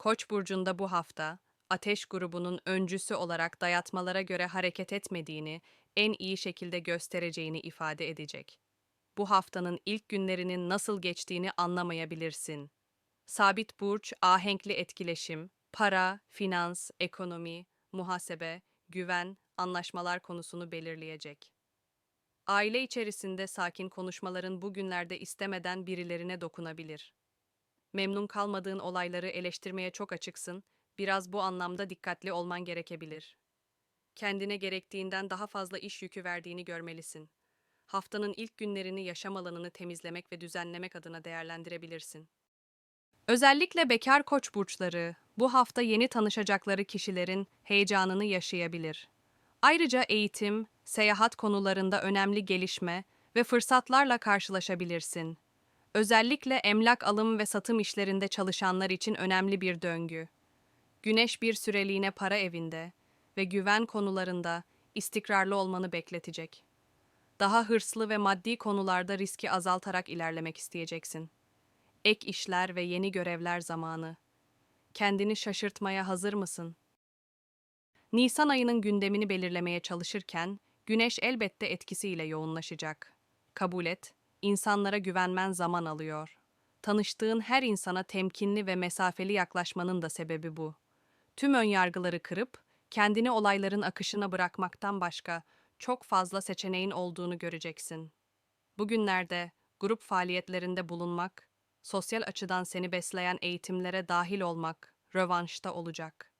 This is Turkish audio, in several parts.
Koç burcunda bu hafta Ateş grubunun öncüsü olarak dayatmalara göre hareket etmediğini en iyi şekilde göstereceğini ifade edecek. Bu haftanın ilk günlerinin nasıl geçtiğini anlamayabilirsin. Sabit burç, ahenkli etkileşim, para, finans, ekonomi, muhasebe, güven, anlaşmalar konusunu belirleyecek. Aile içerisinde sakin konuşmaların bu günlerde istemeden birilerine dokunabilir. Memnun kalmadığın olayları eleştirmeye çok açıksın, biraz bu anlamda dikkatli olman gerekebilir. Kendine gerektiğinden daha fazla iş yükü verdiğini görmelisin. Haftanın ilk günlerini yaşam alanını temizlemek ve düzenlemek adına değerlendirebilirsin. Özellikle bekar koç burçları bu hafta yeni tanışacakları kişilerin heyecanını yaşayabilir. Ayrıca eğitim, seyahat konularında önemli gelişme ve fırsatlarla karşılaşabilirsin. Özellikle emlak alım ve satım işlerinde çalışanlar için önemli bir döngü. Güneş bir süreliğine para evinde ve güven konularında istikrarlı olmanı bekletecek. Daha hırslı ve maddi konularda riski azaltarak ilerlemek isteyeceksin. Ek işler ve yeni görevler zamanı. Kendini şaşırtmaya hazır mısın? Nisan ayının gündemini belirlemeye çalışırken Güneş elbette etkisiyle yoğunlaşacak. Kabul et, insanlara güvenmen zaman alıyor. Tanıştığın her insana temkinli ve mesafeli yaklaşmanın da sebebi bu. Tüm önyargıları kırıp kendini olayların akışına bırakmaktan başka çok fazla seçeneğin olduğunu göreceksin. Bugünlerde grup faaliyetlerinde bulunmak, sosyal açıdan seni besleyen eğitimlere dahil olmak rövanşta olacak.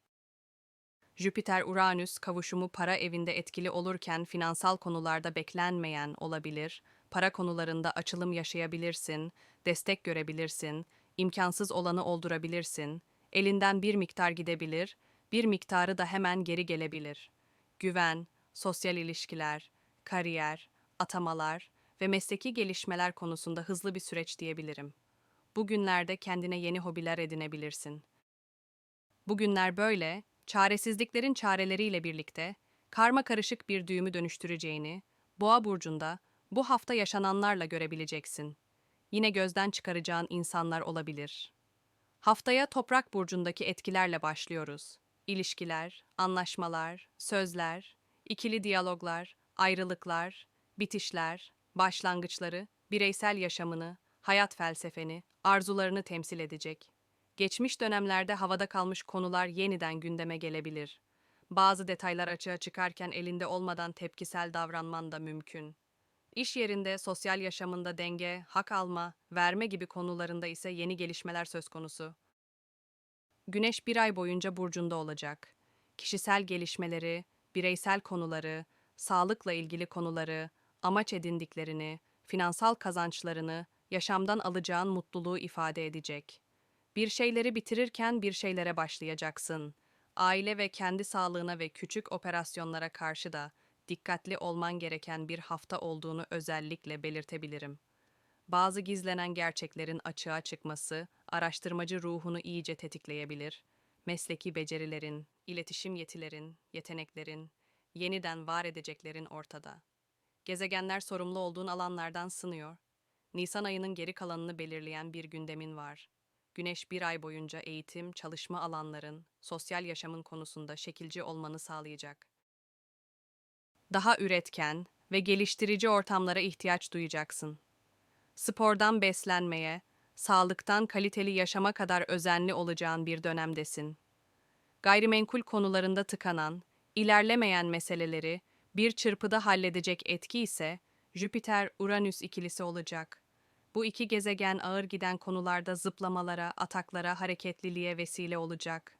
Jüpiter-Uranüs kavuşumu para evinde etkili olurken finansal konularda beklenmeyen olabilir, para konularında açılım yaşayabilirsin, destek görebilirsin, imkansız olanı oldurabilirsin, elinden bir miktar gidebilir, bir miktarı da hemen geri gelebilir. Güven, sosyal ilişkiler, kariyer, atamalar ve mesleki gelişmeler konusunda hızlı bir süreç diyebilirim. Bugünlerde kendine yeni hobiler edinebilirsin. Bugünler böyle, çaresizliklerin çareleriyle birlikte karma karışık bir düğümü dönüştüreceğini, Boğa burcunda bu hafta yaşananlarla görebileceksin. Yine gözden çıkaracağın insanlar olabilir. Haftaya Toprak burcundaki etkilerle başlıyoruz. İlişkiler, anlaşmalar, sözler, ikili diyaloglar, ayrılıklar, bitişler, başlangıçları, bireysel yaşamını, hayat felsefeni, arzularını temsil edecek. Geçmiş dönemlerde havada kalmış konular yeniden gündeme gelebilir. Bazı detaylar açığa çıkarken elinde olmadan tepkisel davranman da mümkün. İş yerinde, sosyal yaşamında denge, hak alma, verme gibi konularında ise yeni gelişmeler söz konusu. Güneş bir ay boyunca burcunda olacak. Kişisel gelişmeleri, bireysel konuları, sağlıkla ilgili konuları, amaç edindiklerini, finansal kazançlarını, yaşamdan alacağın mutluluğu ifade edecek. Bir şeyleri bitirirken bir şeylere başlayacaksın. Aile ve kendi sağlığına ve küçük operasyonlara karşı da dikkatli olman gereken bir hafta olduğunu özellikle belirtebilirim. Bazı gizlenen gerçeklerin açığa çıkması, araştırmacı ruhunu iyice tetikleyebilir. Mesleki becerilerin, iletişim yetilerin, yeteneklerin, yeniden var edeceklerin ortada. Gezegenler sorumlu olduğun alanlardan sınıyor. Nisan ayının geri kalanını belirleyen bir gündemin var. Güneş bir ay boyunca eğitim, çalışma alanların, sosyal yaşamın konusunda şekilci olmanı sağlayacak. Daha üretken ve geliştirici ortamlara ihtiyaç duyacaksın. Spordan beslenmeye, sağlıktan kaliteli yaşama kadar özenli olacağın bir dönemdesin. Gayrimenkul konularında tıkanan, ilerlemeyen meseleleri bir çırpıda halledecek etki ise Jüpiter-Uranüs ikilisi olacak. Bu iki gezegen ağır giden konularda zıplamalara, ataklara, hareketliliğe vesile olacak.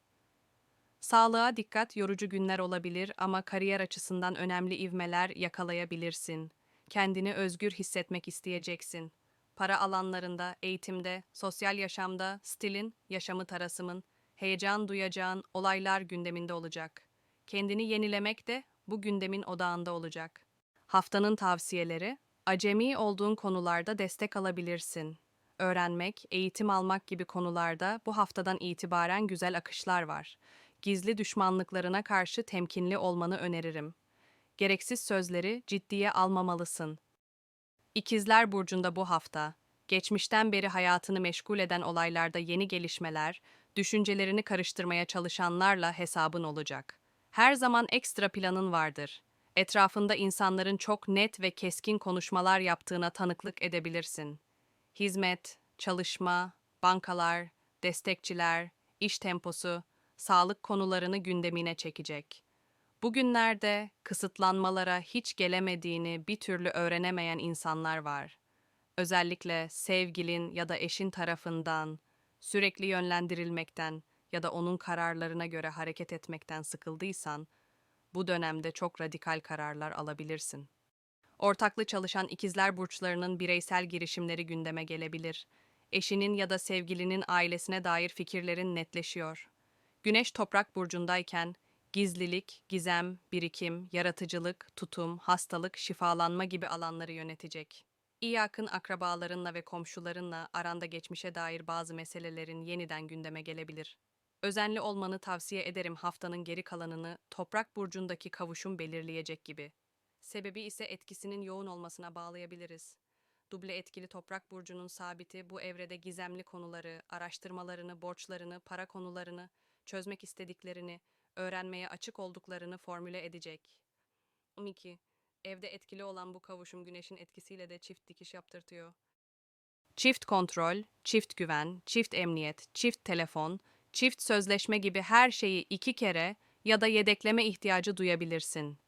Sağlığa dikkat yorucu günler olabilir ama kariyer açısından önemli ivmeler yakalayabilirsin. Kendini özgür hissetmek isteyeceksin. Para alanlarında, eğitimde, sosyal yaşamda, stilin, yaşamı tarasımın, heyecan duyacağın olaylar gündeminde olacak. Kendini yenilemek de bu gündemin odağında olacak. Haftanın tavsiyeleri, acemi olduğun konularda destek alabilirsin. Öğrenmek, eğitim almak gibi konularda bu haftadan itibaren güzel akışlar var. Gizli düşmanlıklarına karşı temkinli olmanı öneririm. Gereksiz sözleri ciddiye almamalısın. İkizler Burcu'nda bu hafta, geçmişten beri hayatını meşgul eden olaylarda yeni gelişmeler, düşüncelerini karıştırmaya çalışanlarla hesabın olacak. Her zaman ekstra planın vardır. Etrafında insanların çok net ve keskin konuşmalar yaptığına tanıklık edebilirsin. Hizmet, çalışma, bankalar, destekçiler, iş temposu, sağlık konularını gündemine çekecek. Bugünlerde kısıtlanmalara hiç gelemediğini bir türlü öğrenemeyen insanlar var. Özellikle sevgilin ya da eşin tarafından sürekli yönlendirilmekten ya da onun kararlarına göre hareket etmekten sıkıldıysan, bu dönemde çok radikal kararlar alabilirsin. Ortaklı çalışan ikizler burçlarının bireysel girişimleri gündeme gelebilir. Eşinin ya da sevgilinin ailesine dair fikirlerin netleşiyor. Güneş toprak burcundayken gizlilik, gizem, birikim, yaratıcılık, tutum, hastalık, şifalanma gibi alanları yönetecek. İyi yakın akrabalarınla ve komşularınla aranda geçmişe dair bazı meselelerin yeniden gündeme gelebilir. Özenli olmanı tavsiye ederim haftanın geri kalanını toprak burcundaki kavuşum belirleyecek gibi. Sebebi ise etkisinin yoğun olmasına bağlayabiliriz. Duble etkili toprak burcunun sabiti bu evrede gizemli konuları, araştırmalarını, borçlarını, para konularını, çözmek istediklerini, öğrenmeye açık olduklarını formüle edecek. 12. Evde etkili olan bu kavuşum güneşin etkisiyle de çift dikiş yaptırtıyor. Çift kontrol, çift güven, çift emniyet, çift telefon, çift sözleşme gibi her şeyi iki kere ya da yedekleme ihtiyacı duyabilirsin.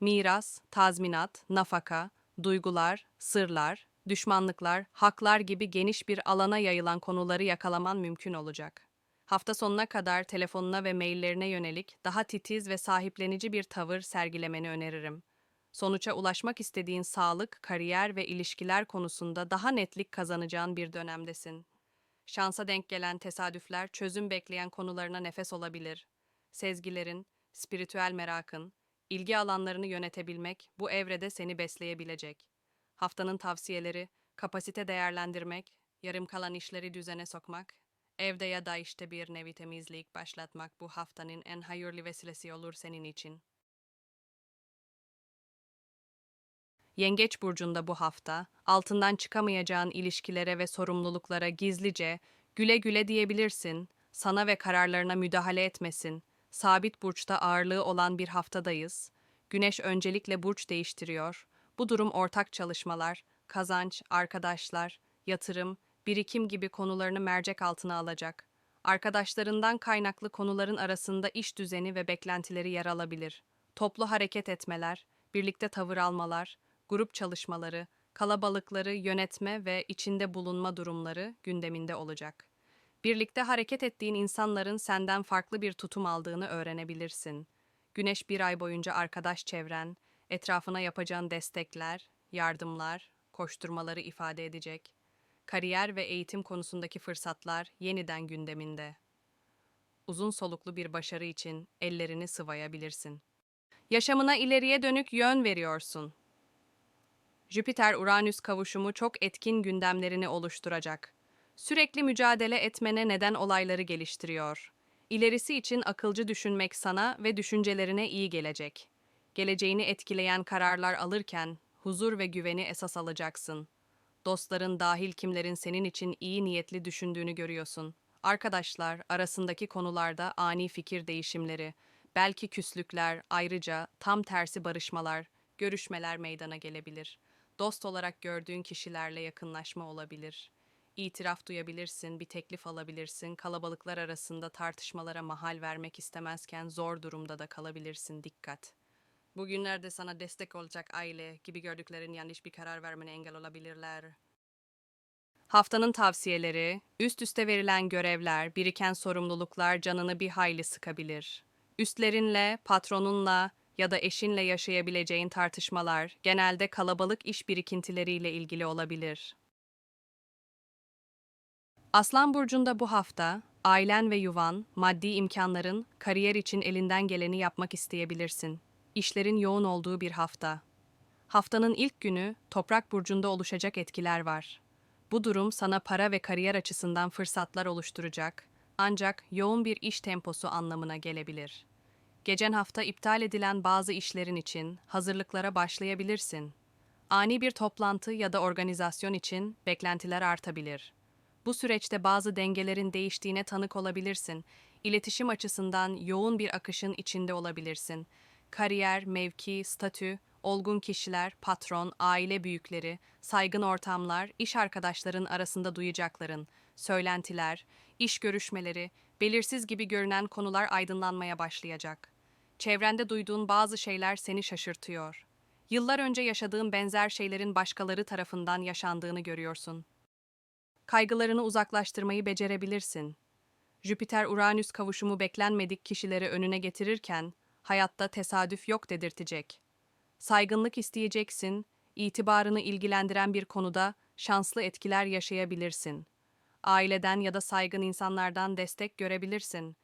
Miras, tazminat, nafaka, duygular, sırlar, düşmanlıklar, haklar gibi geniş bir alana yayılan konuları yakalaman mümkün olacak. Hafta sonuna kadar telefonuna ve maillerine yönelik daha titiz ve sahiplenici bir tavır sergilemeni öneririm. Sonuça ulaşmak istediğin sağlık, kariyer ve ilişkiler konusunda daha netlik kazanacağın bir dönemdesin. Şansa denk gelen tesadüfler çözüm bekleyen konularına nefes olabilir. Sezgilerin, spiritüel merakın, ilgi alanlarını yönetebilmek bu evrede seni besleyebilecek. Haftanın tavsiyeleri, kapasite değerlendirmek, yarım kalan işleri düzene sokmak, evde ya da işte bir nevi temizlik başlatmak bu haftanın en hayırlı vesilesi olur senin için. Yengeç burcunda bu hafta altından çıkamayacağın ilişkilere ve sorumluluklara gizlice güle güle diyebilirsin. Sana ve kararlarına müdahale etmesin. Sabit burçta ağırlığı olan bir haftadayız. Güneş öncelikle burç değiştiriyor. Bu durum ortak çalışmalar, kazanç, arkadaşlar, yatırım, birikim gibi konularını mercek altına alacak. Arkadaşlarından kaynaklı konuların arasında iş düzeni ve beklentileri yer alabilir. Toplu hareket etmeler, birlikte tavır almalar, grup çalışmaları, kalabalıkları yönetme ve içinde bulunma durumları gündeminde olacak. Birlikte hareket ettiğin insanların senden farklı bir tutum aldığını öğrenebilirsin. Güneş bir ay boyunca arkadaş çevren, etrafına yapacağın destekler, yardımlar, koşturmaları ifade edecek. Kariyer ve eğitim konusundaki fırsatlar yeniden gündeminde. Uzun soluklu bir başarı için ellerini sıvayabilirsin. Yaşamına ileriye dönük yön veriyorsun. Jüpiter-Uranüs kavuşumu çok etkin gündemlerini oluşturacak. Sürekli mücadele etmene neden olayları geliştiriyor. İlerisi için akılcı düşünmek sana ve düşüncelerine iyi gelecek. Geleceğini etkileyen kararlar alırken huzur ve güveni esas alacaksın. Dostların dahil kimlerin senin için iyi niyetli düşündüğünü görüyorsun. Arkadaşlar arasındaki konularda ani fikir değişimleri, belki küslükler, ayrıca tam tersi barışmalar, görüşmeler meydana gelebilir. Dost olarak gördüğün kişilerle yakınlaşma olabilir. İtiraf duyabilirsin, bir teklif alabilirsin, kalabalıklar arasında tartışmalara mahal vermek istemezken zor durumda da kalabilirsin, dikkat. Bugünlerde sana destek olacak aile gibi gördüklerin yanlış bir karar vermene engel olabilirler. Haftanın tavsiyeleri, üst üste verilen görevler, biriken sorumluluklar canını bir hayli sıkabilir. Üstlerinle, patronunla, ya da eşinle yaşayabileceğin tartışmalar genelde kalabalık iş birikintileriyle ilgili olabilir. Aslan burcunda bu hafta ailen ve yuvan, maddi imkanların, kariyer için elinden geleni yapmak isteyebilirsin. İşlerin yoğun olduğu bir hafta. Haftanın ilk günü Toprak burcunda oluşacak etkiler var. Bu durum sana para ve kariyer açısından fırsatlar oluşturacak ancak yoğun bir iş temposu anlamına gelebilir. Geçen hafta iptal edilen bazı işlerin için hazırlıklara başlayabilirsin. Ani bir toplantı ya da organizasyon için beklentiler artabilir. Bu süreçte bazı dengelerin değiştiğine tanık olabilirsin. İletişim açısından yoğun bir akışın içinde olabilirsin. Kariyer, mevki, statü, olgun kişiler, patron, aile büyükleri, saygın ortamlar, iş arkadaşların arasında duyacakların, söylentiler, iş görüşmeleri, belirsiz gibi görünen konular aydınlanmaya başlayacak. Çevrende duyduğun bazı şeyler seni şaşırtıyor. Yıllar önce yaşadığın benzer şeylerin başkaları tarafından yaşandığını görüyorsun. Kaygılarını uzaklaştırmayı becerebilirsin. Jüpiter-Uranüs kavuşumu beklenmedik kişileri önüne getirirken hayatta tesadüf yok dedirtecek. Saygınlık isteyeceksin, itibarını ilgilendiren bir konuda şanslı etkiler yaşayabilirsin. Aileden ya da saygın insanlardan destek görebilirsin.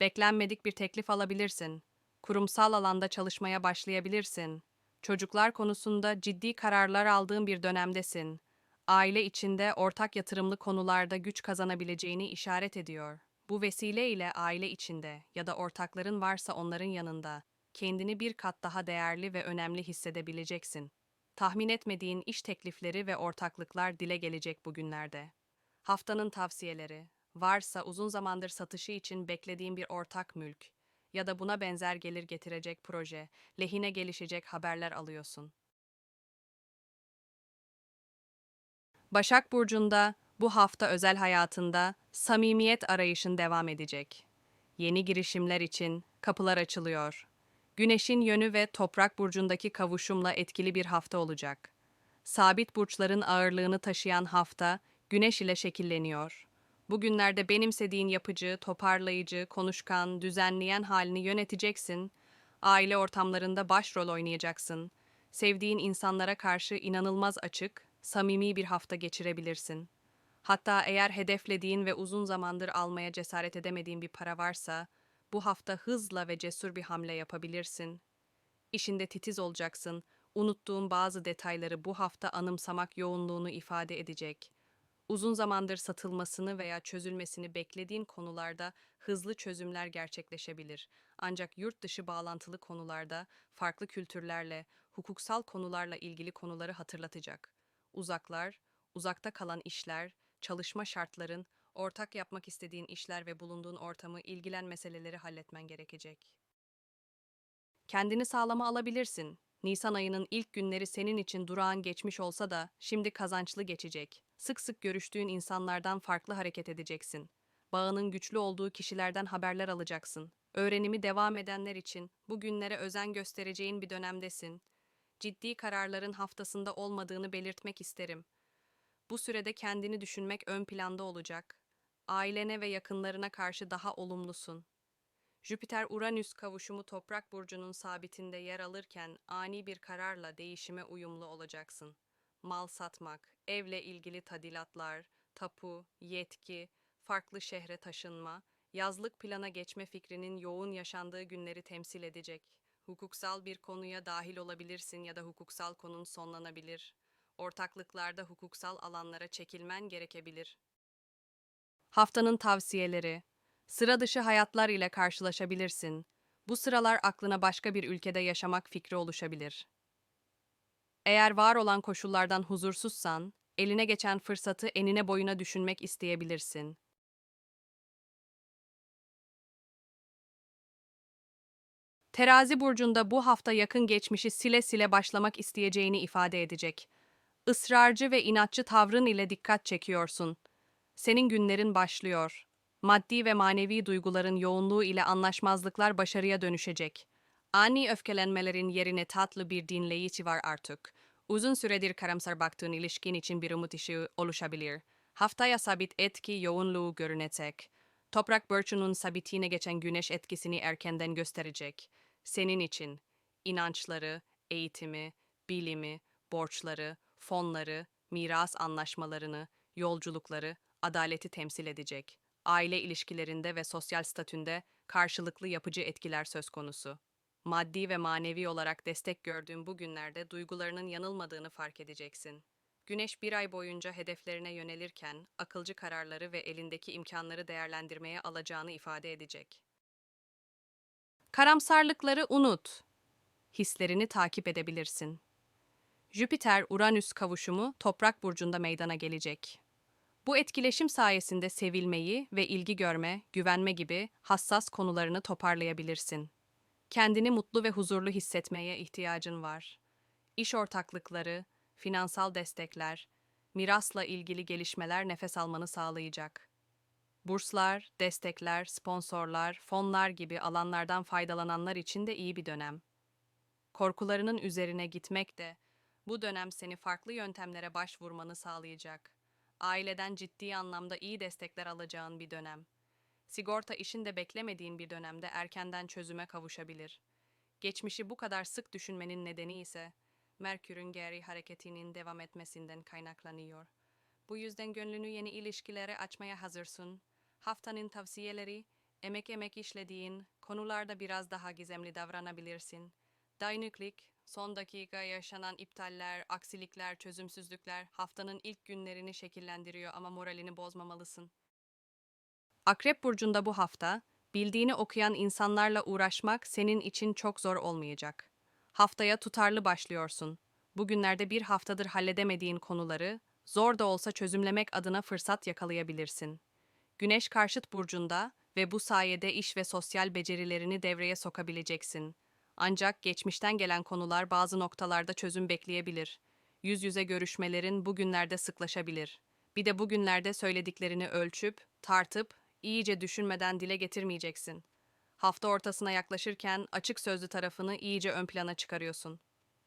Beklenmedik bir teklif alabilirsin. Kurumsal alanda çalışmaya başlayabilirsin. Çocuklar konusunda ciddi kararlar aldığın bir dönemdesin. Aile içinde ortak yatırımlı konularda güç kazanabileceğini işaret ediyor. Bu vesileyle aile içinde ya da ortakların varsa onların yanında kendini bir kat daha değerli ve önemli hissedebileceksin. Tahmin etmediğin iş teklifleri ve ortaklıklar dile gelecek bugünlerde. Haftanın tavsiyeleri, varsa uzun zamandır satışı için beklediğin bir ortak mülk ya da buna benzer gelir getirecek proje, lehine gelişecek haberler alıyorsun. Başak Burcu'nda bu hafta özel hayatında samimiyet arayışın devam edecek. Yeni girişimler için kapılar açılıyor. Güneşin yönü ve Toprak burcundaki kavuşumla etkili bir hafta olacak. Sabit burçların ağırlığını taşıyan hafta Güneş ile şekilleniyor. Bugünlerde benimsediğin yapıcı, toparlayıcı, konuşkan, düzenleyen halini yöneteceksin. Aile ortamlarında başrol oynayacaksın. Sevdiğin insanlara karşı inanılmaz açık, samimi bir hafta geçirebilirsin. Hatta eğer hedeflediğin ve uzun zamandır almaya cesaret edemediğin bir para varsa, bu hafta hızla ve cesur bir hamle yapabilirsin. İşinde titiz olacaksın. Unuttuğun bazı detayları bu hafta anımsamak yoğunluğunu ifade edecek. Uzun zamandır satılmasını veya çözülmesini beklediğin konularda hızlı çözümler gerçekleşebilir. Ancak yurt dışı bağlantılı konularda farklı kültürlerle, hukuksal konularla ilgili konuları hatırlatacak. Uzaklar, uzakta kalan işler, çalışma şartların, ortak yapmak istediğin işler ve bulunduğun ortamı ilgilen meseleleri halletmen gerekecek. Kendini sağlama alabilirsin. Nisan ayının ilk günleri senin için durağan geçmiş olsa da şimdi kazançlı geçecek. Sık sık görüştüğün insanlardan farklı hareket edeceksin. Bağının güçlü olduğu kişilerden haberler alacaksın. Öğrenimi devam edenler için bu günlere özen göstereceğin bir dönemdesin. Ciddi kararların haftasında olmadığını belirtmek isterim. Bu sürede kendini düşünmek ön planda olacak. Ailene ve yakınlarına karşı daha olumlusun. Jüpiter-Uranüs kavuşumu Toprak burcunun sabitinde yer alırken ani bir kararla değişime uyumlu olacaksın. Mal satmak, evle ilgili tadilatlar, tapu, yetki, farklı şehre taşınma, yazlık plana geçme fikrinin yoğun yaşandığı günleri temsil edecek. Hukuksal bir konuya dahil olabilirsin ya da hukuksal konun sonlanabilir. Ortaklıklarda hukuksal alanlara çekilmen gerekebilir. Haftanın tavsiyeleri Sıra dışı hayatlar ile karşılaşabilirsin. Bu sıralar aklına başka bir ülkede yaşamak fikri oluşabilir. Eğer var olan koşullardan huzursuzsan, eline geçen fırsatı enine boyuna düşünmek isteyebilirsin. Terazi burcunda bu hafta yakın geçmişi sile sile başlamak isteyeceğini ifade edecek. Israrcı ve inatçı tavrın ile dikkat çekiyorsun. Senin günlerin başlıyor. Maddi ve manevi duyguların yoğunluğu ile anlaşmazlıklar başarıya dönüşecek. Ani öfkelenmelerin yerine tatlı bir dinleyici var artık. Uzun süredir karamsar baktığın ilişkin için bir umut ışığı oluşabilir. Haftaya sabit etki yoğunluğu görünecek. Toprak burcunun sabitine geçen güneş etkisini erkenden gösterecek. Senin için inançları, eğitimi, bilimi, borçları, fonları, miras anlaşmalarını, yolculukları, adaleti temsil edecek. Aile ilişkilerinde ve sosyal statünde karşılıklı yapıcı etkiler söz konusu. Maddi ve manevi olarak destek gördüğün bu günlerde duygularının yanılmadığını fark edeceksin. Güneş bir ay boyunca hedeflerine yönelirken akılcı kararları ve elindeki imkanları değerlendirmeye alacağını ifade edecek. Karamsarlıkları unut. Hislerini takip edebilirsin. Jüpiter-Uranüs kavuşumu Toprak burcunda meydana gelecek. Bu etkileşim sayesinde sevilmeyi ve ilgi görme, güvenme gibi hassas konularını toparlayabilirsin. Kendini mutlu ve huzurlu hissetmeye ihtiyacın var. İş ortaklıkları, finansal destekler, mirasla ilgili gelişmeler nefes almanı sağlayacak. Burslar, destekler, sponsorlar, fonlar gibi alanlardan faydalananlar için de iyi bir dönem. Korkularının üzerine gitmek de bu dönem seni farklı yöntemlere başvurmanı sağlayacak. Aileden ciddi anlamda iyi destekler alacağın bir dönem. Sigorta işinde beklemediğin bir dönemde erkenden çözüme kavuşabilir. Geçmişi bu kadar sık düşünmenin nedeni ise Merkür'ün geri hareketinin devam etmesinden kaynaklanıyor. Bu yüzden gönlünü yeni ilişkilere açmaya hazırsın. Haftanın tavsiyeleri, emek emek işlediğin konularda biraz daha gizemli davranabilirsin. Dayanıklık, son dakika yaşanan iptaller, aksilikler, çözümsüzlükler haftanın ilk günlerini şekillendiriyor ama moralini bozmamalısın. Akrep burcunda bu hafta, bildiğini okuyan insanlarla uğraşmak senin için çok zor olmayacak. Haftaya tutarlı başlıyorsun. Bugünlerde bir haftadır halledemediğin konuları, zor da olsa çözümlemek adına fırsat yakalayabilirsin. Güneş karşıt burcunda ve bu sayede iş ve sosyal becerilerini devreye sokabileceksin. Ancak geçmişten gelen konular bazı noktalarda çözüm bekleyebilir. Yüz yüze görüşmelerin bugünlerde sıklaşabilir. Bir de bugünlerde söylediklerini ölçüp, tartıp, iyice düşünmeden dile getirmeyeceksin. Hafta ortasına yaklaşırken açık sözlü tarafını iyice ön plana çıkarıyorsun.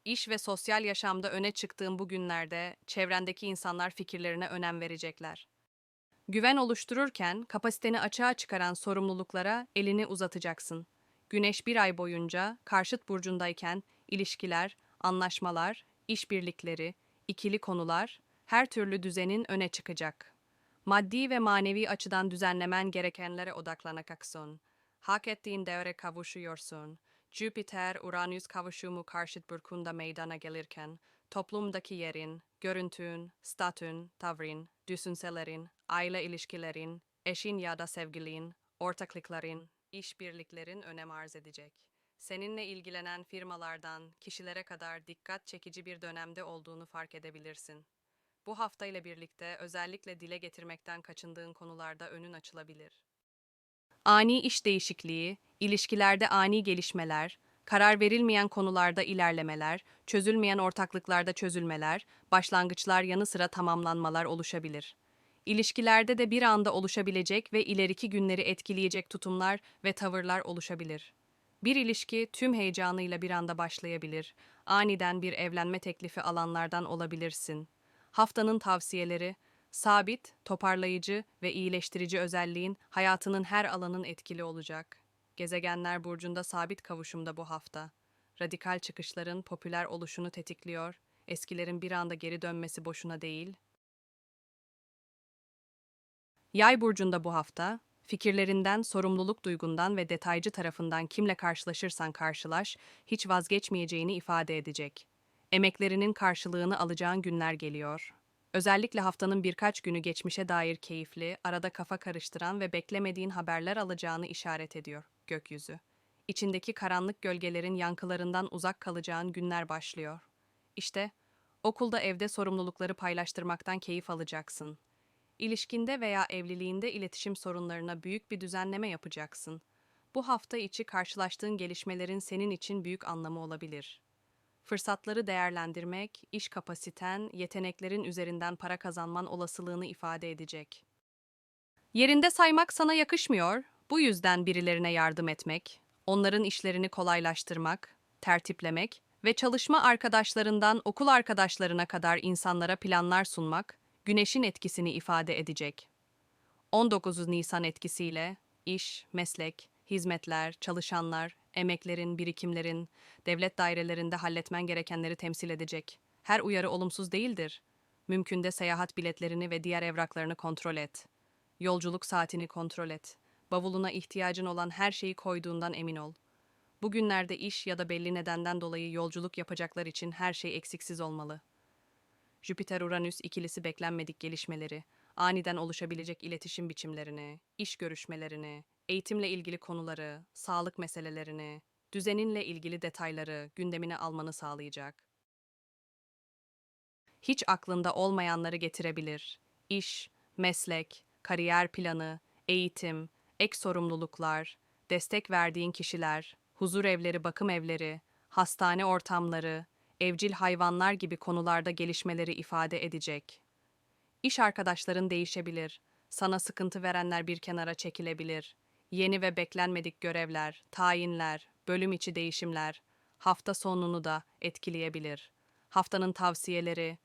İş ve sosyal yaşamda öne çıktığın bu günlerde çevrendeki insanlar fikirlerine önem verecekler. Güven oluştururken kapasiteni açığa çıkaran sorumluluklara elini uzatacaksın. Güneş bir ay boyunca karşıt burcundayken ilişkiler, anlaşmalar, işbirlikleri, ikili konular, her türlü düzenin öne çıkacak. Maddi ve manevi açıdan düzenlemen gerekenlere odaklanacaksın. Hak ettiğin devre kavuşuyorsun. Jüpiter-Uranüs kavuşumu karşıt burkunda meydana gelirken, toplumdaki yerin, görüntün, statün, tavrın, düşüncelerin, aile ilişkilerin, eşin ya da sevgilin, ortaklıkların, işbirliklerin önem arz edecek. Seninle ilgilenen firmalardan kişilere kadar dikkat çekici bir dönemde olduğunu fark edebilirsin. Bu hafta ile birlikte özellikle dile getirmekten kaçındığın konularda önün açılabilir. Ani iş değişikliği, ilişkilerde ani gelişmeler, karar verilmeyen konularda ilerlemeler, çözülmeyen ortaklıklarda çözülmeler, başlangıçlar yanı sıra tamamlanmalar oluşabilir. İlişkilerde de bir anda oluşabilecek ve ileriki günleri etkileyecek tutumlar ve tavırlar oluşabilir. Bir ilişki tüm heyecanıyla bir anda başlayabilir. Aniden bir evlenme teklifi alanlardan olabilirsin. Haftanın tavsiyeleri, sabit, toparlayıcı ve iyileştirici özelliğin hayatının her alanın etkili olacak. Gezegenler burcunda sabit kavuşumda bu hafta. Radikal çıkışların popüler oluşunu tetikliyor. Eskilerin bir anda geri dönmesi boşuna değil. Yay burcunda bu hafta, fikirlerinden, sorumluluk duygundan ve detaycı tarafından kimle karşılaşırsan karşılaş, hiç vazgeçmeyeceğini ifade edecek. Emeklerinin karşılığını alacağın günler geliyor. Özellikle haftanın birkaç günü geçmişe dair keyifli, arada kafa karıştıran ve beklemediğin haberler alacağını işaret ediyor gökyüzü. İçindeki karanlık gölgelerin yankılarından uzak kalacağın günler başlıyor. İşte, okulda evde sorumlulukları paylaştırmaktan keyif alacaksın. İlişkinde veya evliliğinde iletişim sorunlarına büyük bir düzenleme yapacaksın. Bu hafta içi karşılaştığın gelişmelerin senin için büyük anlamı olabilir. Fırsatları değerlendirmek, iş kapasiten, yeteneklerin üzerinden para kazanman olasılığını ifade edecek. Yerinde saymak sana yakışmıyor. Bu yüzden birilerine yardım etmek, onların işlerini kolaylaştırmak, tertiplemek ve çalışma arkadaşlarından okul arkadaşlarına kadar insanlara planlar sunmak, güneşin etkisini ifade edecek. 19 Nisan etkisiyle iş, meslek, hizmetler, çalışanlar, emeklerin, birikimlerin, devlet dairelerinde halletmen gerekenleri temsil edecek. Her uyarı olumsuz değildir. Mümkünde seyahat biletlerini ve diğer evraklarını kontrol et. Yolculuk saatini kontrol et. Bavuluna ihtiyacın olan her şeyi koyduğundan emin ol. Bugünlerde iş ya da belli nedenden dolayı yolculuk yapacaklar için her şey eksiksiz olmalı. Jüpiter-Uranüs ikilisi beklenmedik gelişmeleri, aniden oluşabilecek iletişim biçimlerini, iş görüşmelerini, eğitimle ilgili konuları, sağlık meselelerini, düzeninle ilgili detayları gündemine almanı sağlayacak. Hiç aklında olmayanları getirebilir. İş, meslek, kariyer planı, eğitim, ek sorumluluklar, destek verdiğin kişiler, huzur evleri, bakım evleri, hastane ortamları, evcil hayvanlar gibi konularda gelişmeleri ifade edecek. İş arkadaşların değişebilir. Sana sıkıntı verenler bir kenara çekilebilir. Yeni ve beklenmedik görevler, tayinler, bölüm içi değişimler hafta sonunu da etkileyebilir. Haftanın tavsiyeleri,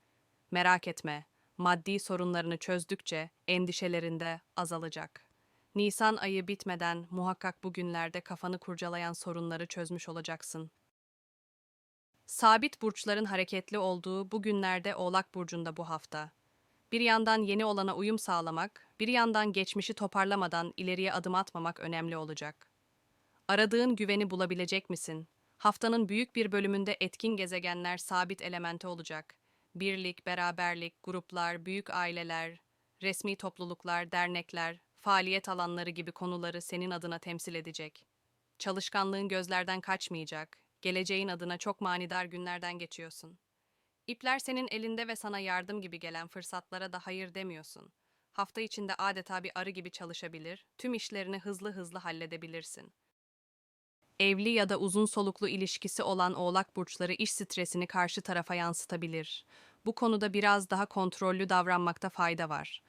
merak etme, maddi sorunlarını çözdükçe endişelerinde azalacak. Nisan ayı bitmeden muhakkak bugünlerde kafanı kurcalayan sorunları çözmüş olacaksın. Sabit burçların hareketli olduğu bu günlerde Oğlak burcunda bu hafta. Bir yandan yeni olana uyum sağlamak, bir yandan geçmişi toparlamadan ileriye adım atmamak önemli olacak. Aradığın güveni bulabilecek misin? Haftanın büyük bir bölümünde etkin gezegenler sabit elemente olacak. Birlik, beraberlik, gruplar, büyük aileler, resmi topluluklar, dernekler, faaliyet alanları gibi konuları senin adına temsil edecek. Çalışkanlığın gözlerden kaçmayacak. Geleceğin adına çok manidar günlerden geçiyorsun. İpler senin elinde ve sana yardım gibi gelen fırsatlara da hayır demiyorsun. Hafta içinde adeta bir arı gibi çalışabilir, tüm işlerini hızlı hızlı halledebilirsin. Evli ya da uzun soluklu ilişkisi olan oğlak burçları iş stresini karşı tarafa yansıtabilir. Bu konuda biraz daha kontrollü davranmakta fayda var.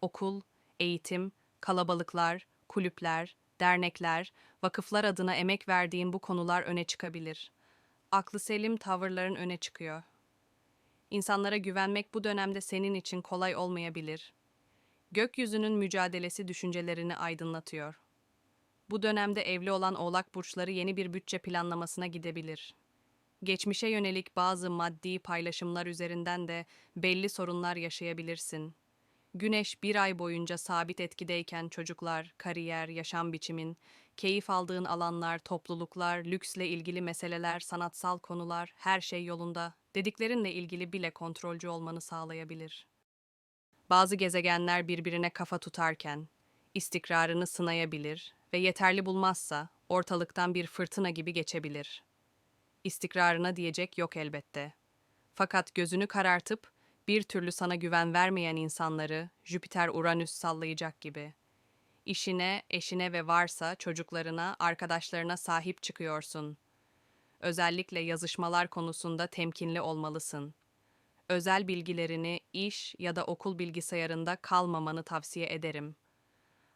Okul, eğitim, kalabalıklar, kulüpler, dernekler, vakıflar adına emek verdiğin bu konular öne çıkabilir. Aklı selim tavırların öne çıkıyor. İnsanlara güvenmek bu dönemde senin için kolay olmayabilir. Gökyüzünün mücadelesi düşüncelerini aydınlatıyor. Bu dönemde evli olan oğlak burçları yeni bir bütçe planlamasına gidebilir. Geçmişe yönelik bazı maddi paylaşımlar üzerinden de belli sorunlar yaşayabilirsin. Güneş bir ay boyunca sabit etkideyken çocuklar, kariyer, yaşam biçimin, keyif aldığın alanlar, topluluklar, lüksle ilgili meseleler, sanatsal konular, her şey yolunda, dediklerinle ilgili bile kontrolcü olmanı sağlayabilir. Bazı gezegenler birbirine kafa tutarken, istikrarını sınayabilir ve yeterli bulmazsa ortalıktan bir fırtına gibi geçebilir. İstikrarına diyecek yok elbette. Fakat gözünü karartıp bir türlü sana güven vermeyen insanları Jüpiter-Uranüs sallayacak gibi. İşine, eşine ve varsa çocuklarına, arkadaşlarına sahip çıkıyorsun. Özellikle yazışmalar konusunda temkinli olmalısın. Özel bilgilerini iş ya da okul bilgisayarında kalmamanı tavsiye ederim.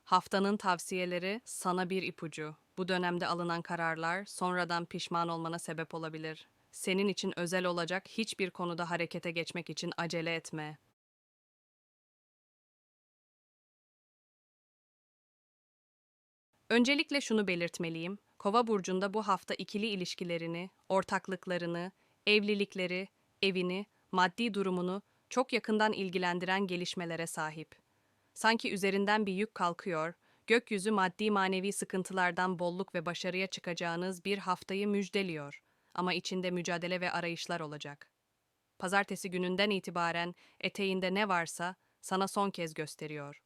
Haftanın tavsiyeleri sana bir ipucu. Bu dönemde alınan kararlar sonradan pişman olmana sebep olabilir. Senin için özel olacak hiçbir konuda harekete geçmek için acele etme. Öncelikle şunu belirtmeliyim. Kova burcunda bu hafta ikili ilişkilerini, ortaklıklarını, evlilikleri, evini, maddi durumunu çok yakından ilgilendiren gelişmelere sahip. Sanki üzerinden bir yük kalkıyor, gökyüzü maddi manevi sıkıntılardan bolluk ve başarıya çıkacağınız bir haftayı müjdeliyor. Ama içinde mücadele ve arayışlar olacak. Pazartesi gününden itibaren eteğinde ne varsa sana son kez gösteriyor.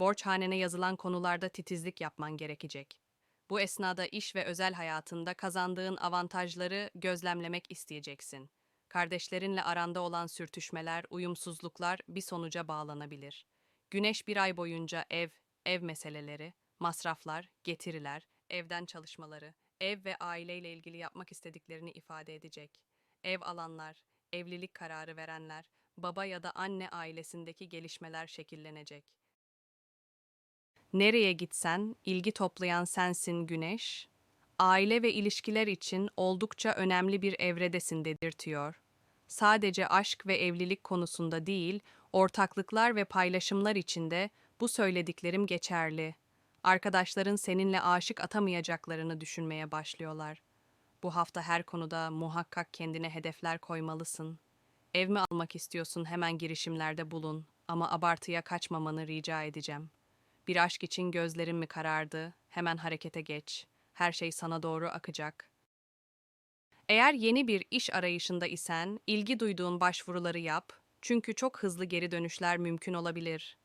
Borçhanene yazılan konularda titizlik yapman gerekecek. Bu esnada iş ve özel hayatında kazandığın avantajları gözlemlemek isteyeceksin. Kardeşlerinle aranda olan sürtüşmeler, uyumsuzluklar bir sonuca bağlanabilir. Güneş bir ay boyunca ev, ev meseleleri, masraflar, getiriler, evden çalışmaları, ev ve aileyle ilgili yapmak istediklerini ifade edecek. Ev alanlar, evlilik kararı verenler, baba ya da anne ailesindeki gelişmeler şekillenecek. Nereye gitsen ilgi toplayan sensin Güneş. Aile ve ilişkiler için oldukça önemli bir evredesin dedirtiyor. Sadece aşk ve evlilik konusunda değil, ortaklıklar ve paylaşımlar içinde bu söylediklerim geçerli. Arkadaşların seninle aşık atamayacaklarını düşünmeye başlıyorlar. Bu hafta her konuda muhakkak kendine hedefler koymalısın. Ev mi almak istiyorsun hemen girişimlerde bulun ama abartıya kaçmamanı rica edeceğim. Bir aşk için gözlerin mi karardı? Hemen harekete geç. Her şey sana doğru akacak. Eğer yeni bir iş arayışında isen, ilgi duyduğun başvuruları yap, çünkü çok hızlı geri dönüşler mümkün olabilir.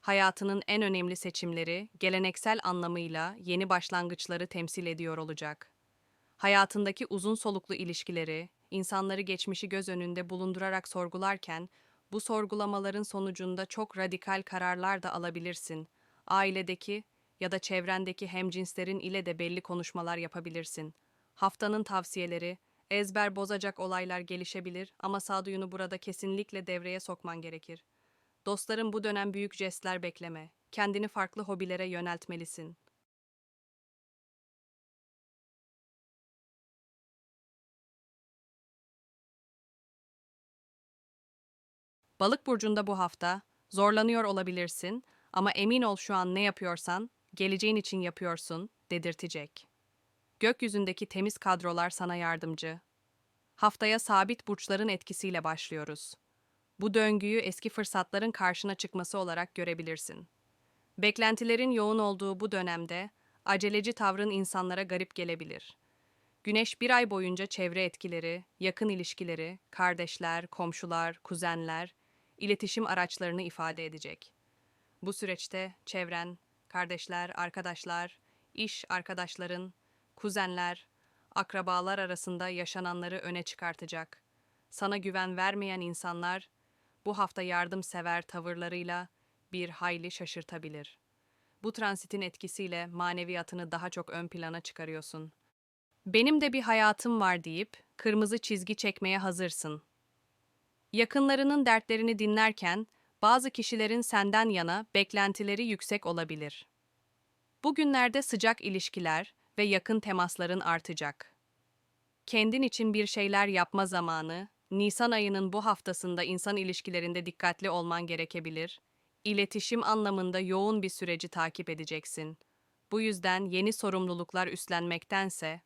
Hayatının en önemli seçimleri, geleneksel anlamıyla yeni başlangıçları temsil ediyor olacak. Hayatındaki uzun soluklu ilişkileri, insanları geçmişi göz önünde bulundurarak sorgularken, Bu sorgulamaların sonucunda çok radikal kararlar da alabilirsin. Ailedeki ya da çevrendeki hemcinslerin ile de belli konuşmalar yapabilirsin. Haftanın tavsiyeleri, ezber bozacak olaylar gelişebilir ama sağduyunu burada kesinlikle devreye sokman gerekir. Dostların bu dönem büyük jestler bekleme. Kendini farklı hobilere yöneltmelisin. Balık burcunda bu hafta zorlanıyor olabilirsin ama emin ol şu an ne yapıyorsan geleceğin için yapıyorsun dedirtecek. Gökyüzündeki temiz kadrolar sana yardımcı. Haftaya sabit burçların etkisiyle başlıyoruz. Bu döngüyü eski fırsatların karşına çıkması olarak görebilirsin. Beklentilerin yoğun olduğu bu dönemde aceleci tavrın insanlara garip gelebilir. Güneş bir ay boyunca çevre etkileri, yakın ilişkileri, kardeşler, komşular, kuzenler, iletişim araçlarını ifade edecek. Bu süreçte çevren, kardeşler, arkadaşlar, iş arkadaşların, kuzenler, akrabalar arasında yaşananları öne çıkartacak. Sana güven vermeyen insanlar bu hafta yardımsever tavırlarıyla bir hayli şaşırtabilir. Bu transitin etkisiyle maneviyatını daha çok ön plana çıkarıyorsun. Benim de bir hayatım var deyip kırmızı çizgi çekmeye hazırsın. Yakınlarının dertlerini dinlerken bazı kişilerin senden yana beklentileri yüksek olabilir. Bugünlerde sıcak ilişkiler ve yakın temasların artacak. Kendin için bir şeyler yapma zamanı, Nisan ayının bu haftasında insan ilişkilerinde dikkatli olman gerekebilir. İletişim anlamında yoğun bir süreci takip edeceksin. Bu yüzden yeni sorumluluklar üstlenmektense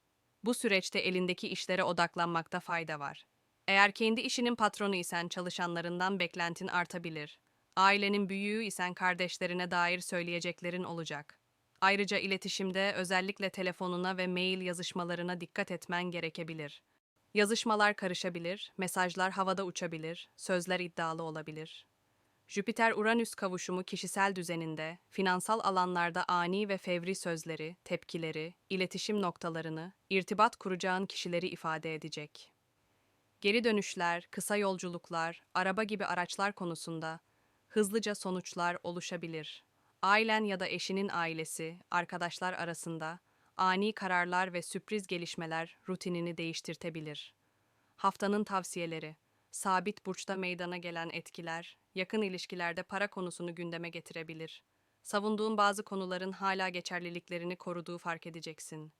bu süreçte elindeki işlere odaklanmakta fayda var. Eğer kendi işinin patronu isen çalışanlarından beklentin artabilir. Ailenin büyüğü isen kardeşlerine dair söyleyeceklerin olacak. Ayrıca iletişimde özellikle telefonuna ve mail yazışmalarına dikkat etmen gerekebilir. Yazışmalar karışabilir, mesajlar havada uçabilir, sözler iddialı olabilir. Jüpiter-Uranüs kavuşumu kişisel düzeninde, finansal alanlarda ani ve fevri sözleri, tepkileri, iletişim noktalarını, irtibat kuracağın kişileri ifade edecek. Geri dönüşler, kısa yolculuklar, araba gibi araçlar konusunda hızlıca sonuçlar oluşabilir. Ailen ya da eşinin ailesi, arkadaşlar arasında ani kararlar ve sürpriz gelişmeler rutinini değiştirtebilir. Haftanın tavsiyeleri Sabit burçta meydana gelen etkiler, yakın ilişkilerde para konusunu gündeme getirebilir. Savunduğun bazı konuların hala geçerliliklerini koruduğu fark edeceksin.